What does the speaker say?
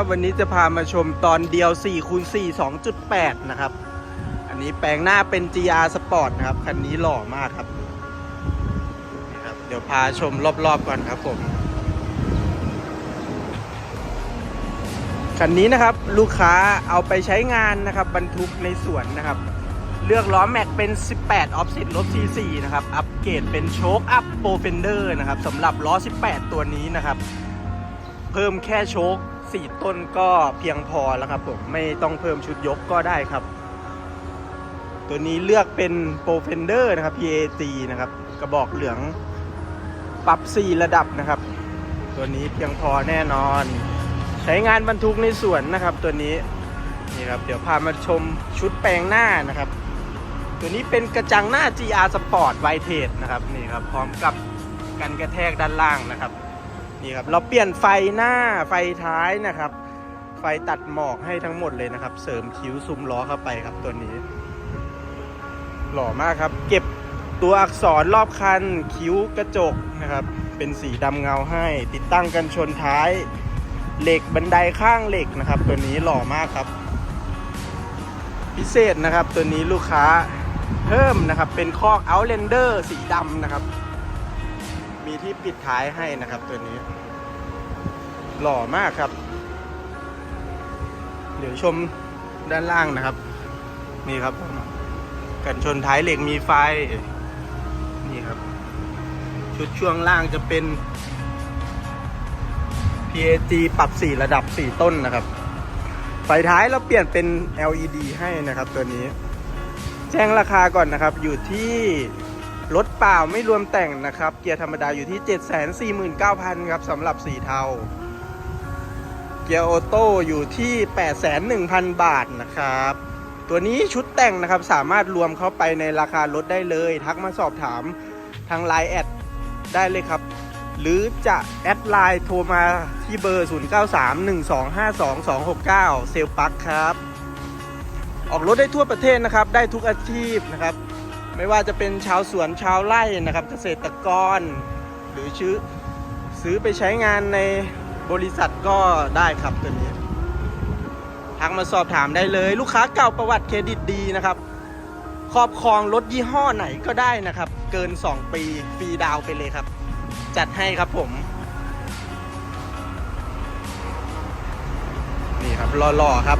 บวันนี้จะพามาชมตอนเดียว4คูณ4 2.8 นะครับ อันนี้แปลงหน้าเป็น GR Sport นะครับ คันนี้หล่อมากครับนี่ครับ เดี๋ยวพาชมรอบๆก่อนครับผม คันนี้นะครับลูกค้าเอาไปใช้งานนะครับ บรรทุกในสวนนะครับ เลือกล้อแม็กเป็น 18ออฟซิตลบ C4 นะครับ อัปเกรดเป็นโชคอัพโปรเฟนเดอร์นะครับสำหรับล้อ 18 ตัวนี้นะครับ เพิ่มแค่โชค 4 ต้นก็เพียงพอแล้วครับผมไม่ต้องเพิ่มชุดยกก็ได้ครับ ตัวนี้เลือกเป็นโปรเฟนเดอร์นะครับ PAT นะครับ กระบอกเหลืองปรับ 4 ระดับนะครับ ตัวนี้เพียงพอแน่นอน ใช้งานบรรทุกในสวนนะครับ ตัวนี้นี่ครับเดี๋ยวพามาชมชุดแปลงหน้านะครับ ตัวนี้เป็นกระจังหน้า GR Sport w i t e นะครับนี่ครับพร้อมกับกันกระแทกด้านล่างนะครับ นี่ครับเราเปลี่ยนไฟหน้าไฟท้ายนะครับ ไฟตัดหมอกให้ทั้งหมดเลยนะครับ เสริมคิ้วซุ้มล้อเข้าไปครับตัวนี้ หล่อมากครับ เก็บตัวอักษรรอบคันคิ้วกระจกนะครับ เป็นสีดำเงาให้ ติดตั้งกันชนท้าย เหล็กบันไดข้างเหล็กนะครับ ตัวนี้หล่อมากครับ พิเศษนะครับตัวนี้ลูกค้าเพิ่มนะครับ เป็นคอก Outlander สีดำนะครับ มีที่ปิดท้ายให้นะครับตัวนี้ หล่อมากครับ เดี๋ยวชมด้านล่างนะครับ นี่ครับ กันชนท้ายเหล็กมีไฟ นี่ครับ ชุดช่วงล่างจะเป็น PAG ปรับ 4 ระดับ 4 ต้นนะครับ ไฟท้ายเราเปลี่ยนเป็น LED ให้นะครับตัวนี้ แจ้งราคาก่อนนะครับอยู่ที่ รถเปล่าไม่รวมแต่งนะครับ เกียร์ธรรมดาอยู่ที่ 749,000 ครับสำหรับสีเทา เกียร์ออโต้อยู่ที่ 801,000 บาทนะครับ ตัวนี้ชุดแต่งนะครับสามารถรวมเข้าไปในราคารถได้เลย ทักมาสอบถามทางไลน์แอดได้เลยครับ หรือจะแอดไลน์โทรมาที่เบอร์ 0931252269 เซลปักครับ ออกรถได้ทั่วประเทศนะครับ ได้ทุกอาชีพนะครับ ไม่ว่าจะเป็นชาวสวนชาวไร่นะครับ เกษตรกร หรือชื่อซื้อไปใช้งานในบริษัทก็ได้ครับตัวนี้ทักมาสอบถามได้เลย ลูกค้าเก่าประวัติเครดิตดีนะครับ ครอบครองรถยี่ห้อไหนก็ได้นะครับ เกิน 2 ปีฟรีดาวไปเลยครับ จัดให้ครับผม นี่ครับหล่อๆครับ